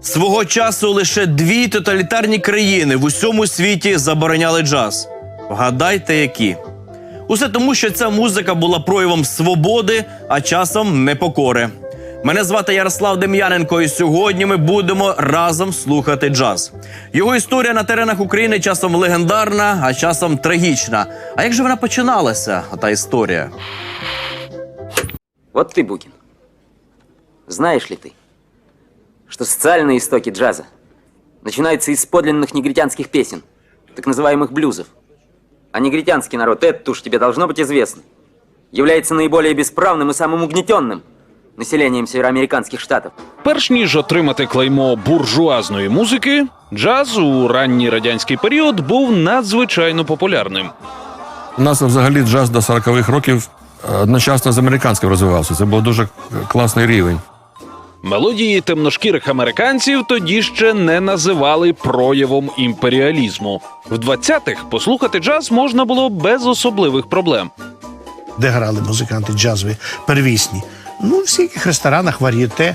Свого часу лише дві тоталітарні країни в усьому світі забороняли джаз. Вгадайте, які. Усе тому, що ця музика була проявом свободи, а часом непокори. Мене звати Ярослав Дем'яненко, і сьогодні ми будемо разом слухати джаз. Його історія на теренах України часом легендарна, а часом трагічна. А як же вона починалася, та історія? Вот ты, Букин. Знаешь ли ты, что социальные истоки джаза начинаются из подлинных негритянских песен, так называемых блюзов. А негритянский народ, это уж тебе должно быть известно, является наиболее бесправным и самым угнетенным населением североамериканских штатов. Перш ніж отримати клеймо буржуазної музики, джаз у ранній радянський період був надзвичайно популярним. У нас взагалі джаз до 40-х років е, одночасно з американським розвивався. Це був дуже класний рівень. Мелодії темношкірих американців тоді ще не називали проявом імперіалізму. В 20-х послухати джаз можна було без особливих проблем. де грали музиканти джазові первісні. Ну, в всяких ресторанах вар'єте.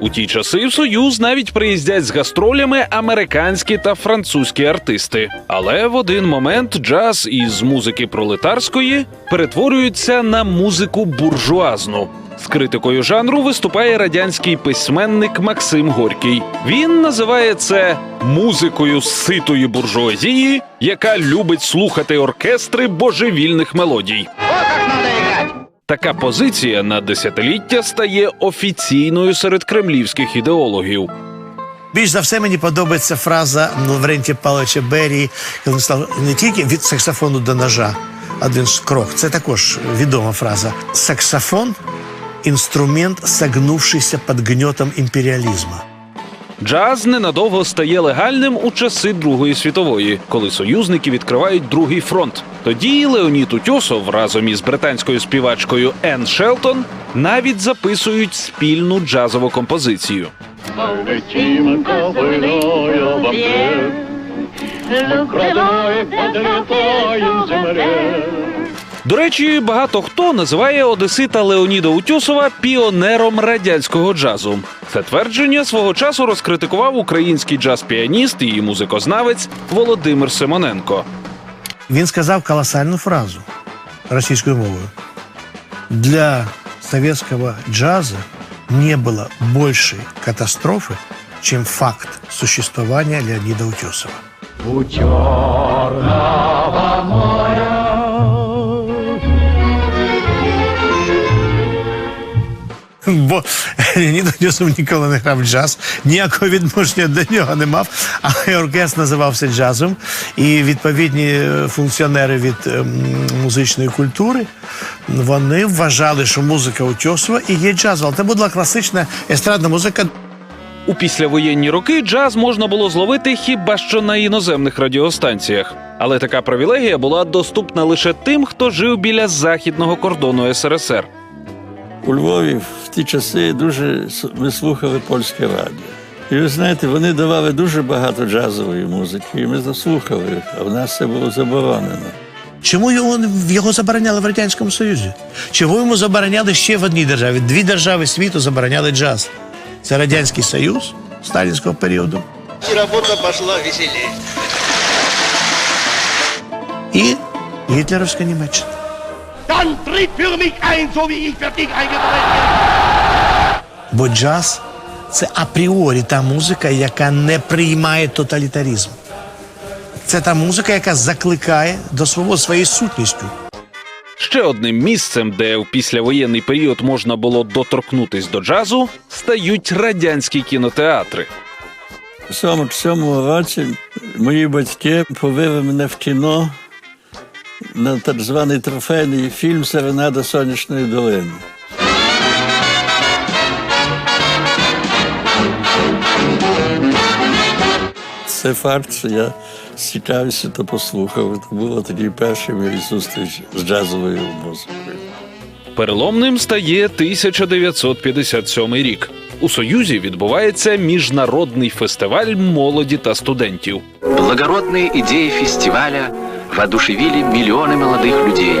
У ті часи в Союз навіть приїздять з гастролями американські та французькі артисти. Але в один момент джаз із музики пролетарської перетворюється на музику буржуазну. З критикою жанру виступає радянський письменник Максим Горький. Він називає це музикою ситої буржуазії, яка любить слухати оркестри божевільних мелодій. Така позиція на десятиліття стає офіційною серед кремлівських ідеологів. Більш за все мені подобається фраза Лаврентія Павловича Берії, коли він сказав не тільки від саксофону до ножа один крок. Це також відома фраза. Саксофон інструмент, согнувшийся під гнетом імперіалізму. Джаз ненадовго стає легальним у часи Другої світової, коли союзники відкривають другий фронт. Тоді Леонід Утьосов разом із британською співачкою Енн Шелтон навіть записують спільну джазову композицію. Полетим ковылёя во мне, Крадая подлетаем земле. До речі, багато хто називає Одесита Леоніда Утьосова піонером радянського джазу. Це твердження свого часу розкритикував український джаз-піаніст і музикознавець Володимир Симоненко. Він сказав колосальну фразу російською мовою. Для советского джаза не было большей катастрофы, чем факт существования Леонида Утесова. У Бо Леонід Утесов ніколи не грав джаз, ніякого відношення до нього не мав, але оркестр називався джазом. І відповідні е, функціонери від ем, музичної культури вони вважали, що музика Утесова і є джаз. Але це була класична естрадна музика. У післявоєнні роки джаз можна було зловити хіба що на іноземних радіостанціях. Але така привілегія була доступна лише тим, хто жив біля західного кордону СРСР. У Львові в ті часи дуже ми слухали польське радіо. І ви знаєте, вони давали дуже багато джазової музики, і ми заслухали, а в нас це було заборонено. Чому його, його забороняли в Радянському Союзі? Чого йому забороняли ще в одній державі? Дві держави світу забороняли джаз. Це Радянський Союз сталінського періоду И работа пошла веселее. і гітлерівська Німеччина. Dann tritt für mich ein, so wie ich für dich eingetreten bin. Бо джаз це апріорі та музика, яка не приймає тоталітаризм. Це та музика, яка закликає до свого своєю сутністю. Ще одним місцем, де в післявоєнний період можна було доторкнутись до джазу, стають радянські кінотеатри. У цьому цьому році мої батьки повели мене в кіно на так званий трофейний фільм Серенада Сонячної долини. Це факт, що я з цікавістю то послухав. Це було тоді перша моя зустріч з джазовою музикою. Переломним стає 1957 рік. У Союзі відбувається міжнародний фестиваль молоді та студентів. Благородные идеи фестиваля воодушевили миллионы молодых людей.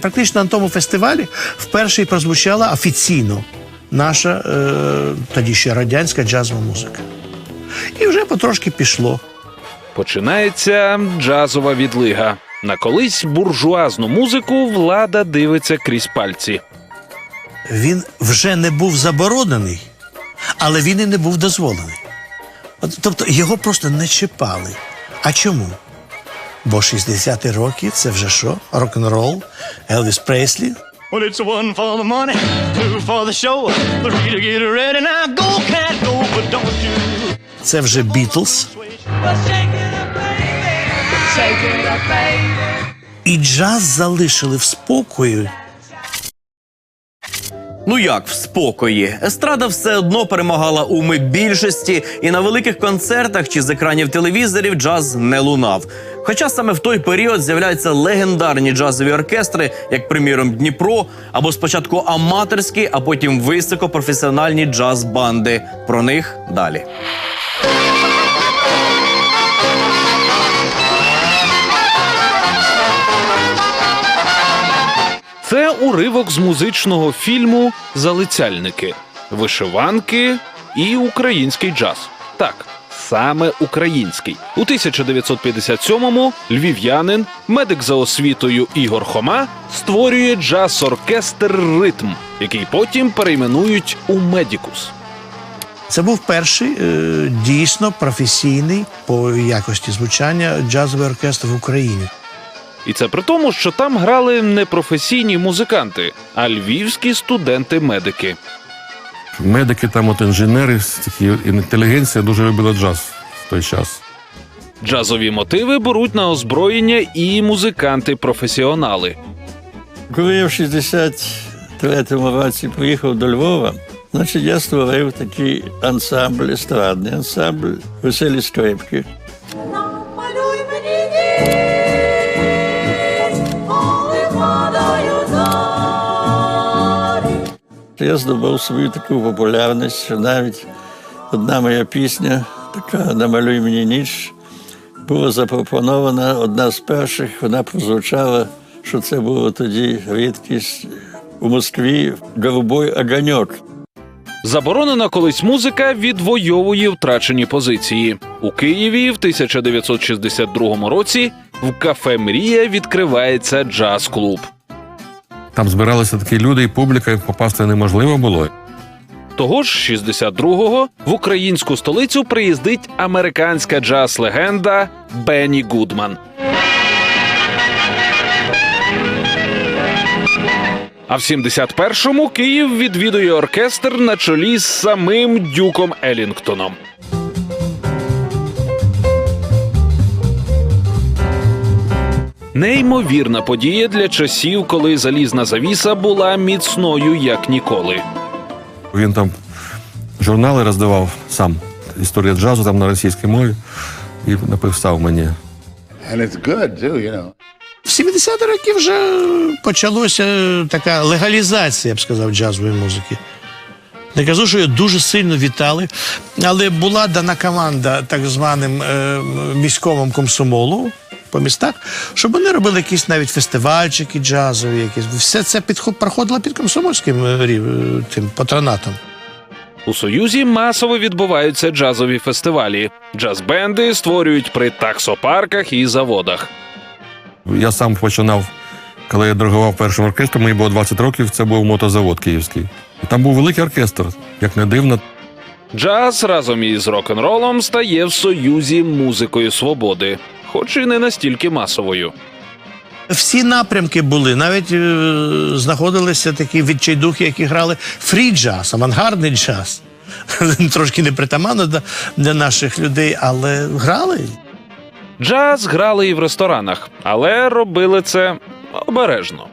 Практично на тому фестивалі вперше і прозвучала офіційно наша е, тоді ще радянська джазова музика. І вже потрошки пішло. Починається джазова відлига. На колись буржуазну музику влада дивиться крізь пальці. Він вже не був заборонений, але він і не був дозволений. От, тобто його просто не чіпали. А чому? Бо 60-ті роки це вже що? Рок-н-рол, Елвіс Преслі. Well, it's one for the money, two for the show. Three to get ready. Now go, cat, go, but don't you. Це вже Бітлз. І джаз залишили в спокою. Ну як в спокої? Естрада все одно перемагала уми більшості, і на великих концертах чи з екранів телевізорів джаз не лунав. Хоча саме в той період з'являються легендарні джазові оркестри, як приміром Дніпро, або спочатку аматорські, а потім високопрофесіональні джаз-банди. Про них далі. Уривок з музичного фільму Залицяльники, вишиванки і український джаз. Так, саме український. У 1957-му львів'янин, медик за освітою Ігор Хома, створює джаз-оркестр Ритм, який потім перейменують у Медікус. Це був перший е, дійсно професійний по якості звучання джазовий оркестр в Україні. І це при тому, що там грали не професійні музиканти, а львівські студенти-медики. Медики, там от інженери, такі інтелігенція дуже любила джаз в той час. Джазові мотиви беруть на озброєння і музиканти-професіонали. Коли я в 63-му році поїхав до Львова, значить я створив такий ансамбль, естрадний ансамбль, веселі скрипки. Малюй мені Я здобув свою таку популярність, що навіть одна моя пісня, така Намалюй мені ніч, була запропонована одна з перших. Вона прозвучала, що це було тоді рідкість у Москві Голубой огоньок. Заборонена колись музика відвоює втрачені позиції. У Києві в 1962 році в кафе Мрія відкривається джаз-клуб. Там збиралися такі люди, і публіка і попасти неможливо було. Того ж 62-го в українську столицю приїздить американська джаз-легенда Бенні Гудман. А в 71-му Київ відвідує оркестр на чолі з самим Дюком Елінгтоном. Неймовірна подія для часів, коли залізна завіса була міцною як ніколи. Він там журнали роздавав сам. Історія джазу там на російській мові. І написав мені. And it's good too, you know. В 70-ті роки вже почалася така легалізація, я б сказав, джазової музики. Не кажу, що її дуже сильно вітали, але була дана команда так званим е, міськовим комсомолу по містах, щоб вони робили якісь навіть фестивальчики джазові, якісь. Все це підход, проходило під комсомольським е, е, тим патронатом. У Союзі масово відбуваються джазові фестивалі. Джаз-бенди створюють при таксопарках і заводах. Я сам починав, коли я диригував першим оркестром, мені було 20 років, це був мотозавод київський. Там був великий оркестр, як не дивно. Джаз разом із рок-н-ролом стає в Союзі музикою свободи, хоч і не настільки масовою. Всі напрямки були. Навіть е, знаходилися такі відчайдухи, які грали фрі-джаз, авангардний джаз. Трошки непритаманно для, для наших людей, але грали. Джаз грали і в ресторанах, але робили це обережно.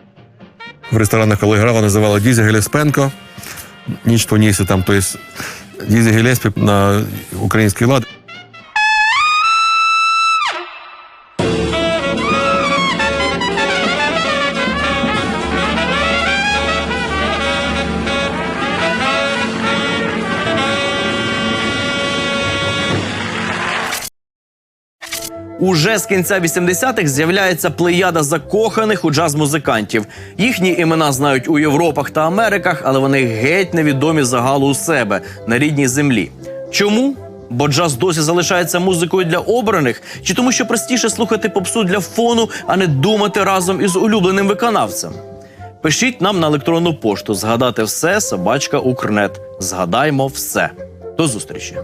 В ресторанах, коли грала, називала Дізі Гелеспенко. Ніч Тунісі, там, тобто Дізі Гелеспі на український лад. Уже з кінця 80-х з'являється плеяда закоханих у джаз-музикантів. Їхні імена знають у Європах та Америках, але вони геть невідомі загалу у себе на рідній землі. Чому? Бо джаз досі залишається музикою для обраних, чи тому, що простіше слухати попсу для фону, а не думати разом із улюбленим виконавцем. Пишіть нам на електронну пошту. Згадати все, собачка Укрнет. Згадаймо все. До зустрічі.